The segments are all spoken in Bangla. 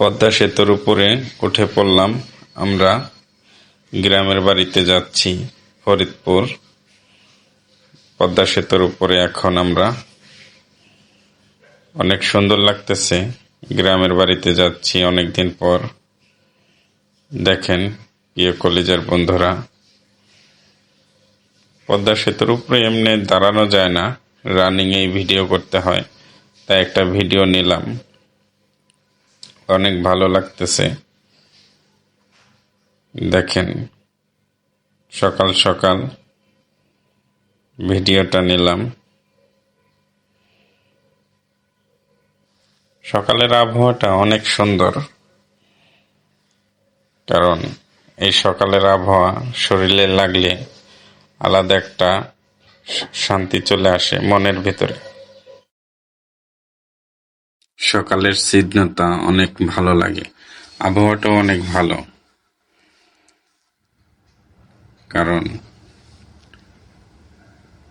পদ্মা সেতুর উপরে উঠে পড়লাম। আমরা গ্রামের বাড়িতে যাচ্ছি, ফরিদপুর। পদ্মা সেতুর উপরে এখন আমরা অনেক সুন্দর লাগতেছে। গ্রামের বাড়িতে যাচ্ছি অনেকদিন পর। দেখেন প্রিয় কলেজের বন্ধুরা, পদ্মা সেতুর উপরে এমনি দাঁড়ানো যায় না। রানিং এই ভিডিও করতে হয়। তাই একটা ভিডিও নিলাম। অনেক ভালো লাগতেছে। দেখেন, সকাল সকাল ভিডিওটা নিলাম। সকালের আবহাওয়াটা অনেক সুন্দর, কারণ এই সকালের আবহাওয়া শরীরে লাগলে আলাদা একটা শান্তি চলে আসে মনের ভিতরে। সকালের স্নিগ্ধতা অনেক ভালো লাগে। আবহাওয়াটাও অনেক ভালো। কারণ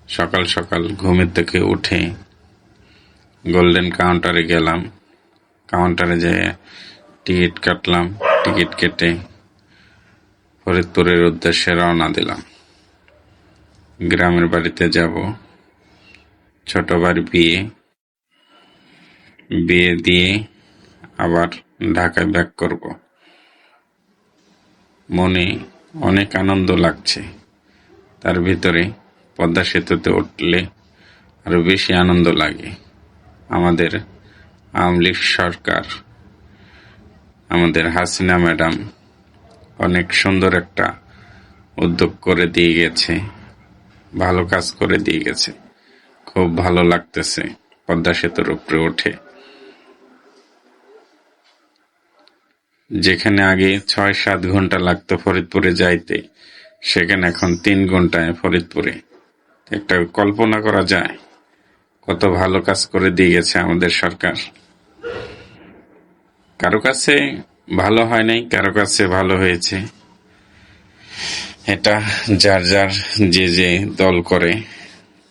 সকাল সকাল ঘুমের থেকে উঠে গোল্ডেন কাউন্টারে গেলাম। কাউন্টারে যেয়ে টিকিট কাটলাম। টিকিট কেটে ফরিদপুরের উদ্দেশ্যে রওনা দিলাম। গ্রামের বাড়িতে যাব। ছোট বাড়ি বিয়ে। বিয়ে দিয়ে আবার ঢাকায় ব্যাক করব। মনে অনেক আনন্দ লাগছে। তার ভিতরে পদ্মা সেতুতে উঠলে আরও বেশি আনন্দ লাগে। আমাদের আওয়ামী সরকার, আমাদের হাসিনা ম্যাডাম অনেক সুন্দর একটা উদ্যোগ করে দিয়ে গেছে। ভালো কাজ করে দিয়ে গেছে। খুব ভালো লাগতেছে পদ্মা সেতুর উপরে উঠে। যেখানে আগে ছয় সাত ঘণ্টা লাগতো ফরিদপুরে যাইতে, সেখানে এখন তিন ঘন্টায় ফরিদপুরে। একটা কল্পনা করা যায়, কত ভালো কাজ করে দিয়ে গেছে আমাদের সরকার। কারও কাছে ভালো হয় নাই, কারও কাছে ভালো হয়েছে। এটা যার যার যে যে দল করে,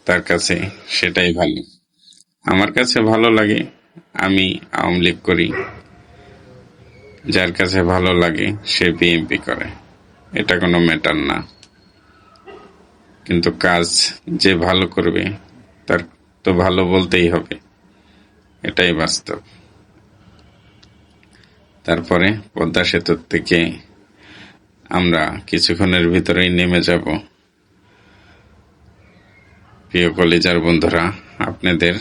তার কাছে সেটাই ভালো। আমার কাছে ভালো লাগে, আমি আওয়ামী লীগ করি। যার কাছে ভালো লাগে, সে বিএমপি করে। এটা কোনো ম্যাটার না। কিন্তু কাজ যে ভালো করবে, তার তো ভালো বলতেই হবে। এটাই বাস্তব। তারপরে পদ্মা সেতুর থেকে আমরা কিছুক্ষণের ভিতরেই নেমে যাব। প্রিয় কলেজার বন্ধুরা, আপনাদের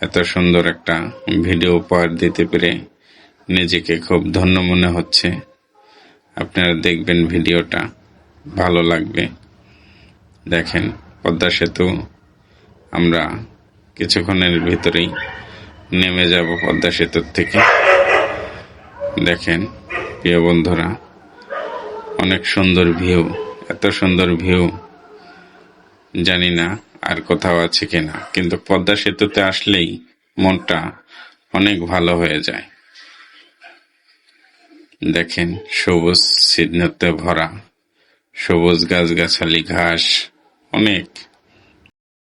এত সুন্দর একটা ভিডিও উপহার দিতে পেরে নিজেকে খুব ধন্য মনে হচ্ছে। আপনারা দেখবেন ভিডিওটা, ভালো লাগবে। দেখেন, পদ্মা সেতু, আমরা কিছুক্ষণের ভিতরেই নেমে যাব পদ্মা সেতুর থেকে। দেখেন, প্রিয় বন্ধুরা, অনেক সুন্দর ভিউ, এত সুন্দর ভিউ। জানি না আর কোথাও আছে কিনা, কিন্তু পদ্মা সেতুতে আসলেই মনটা অনেক ভালো হয়ে যায়। দেখেন সবুজ সিদ্ধতে ভরা সবুজ গাছগাছালি ঘাস অনেক।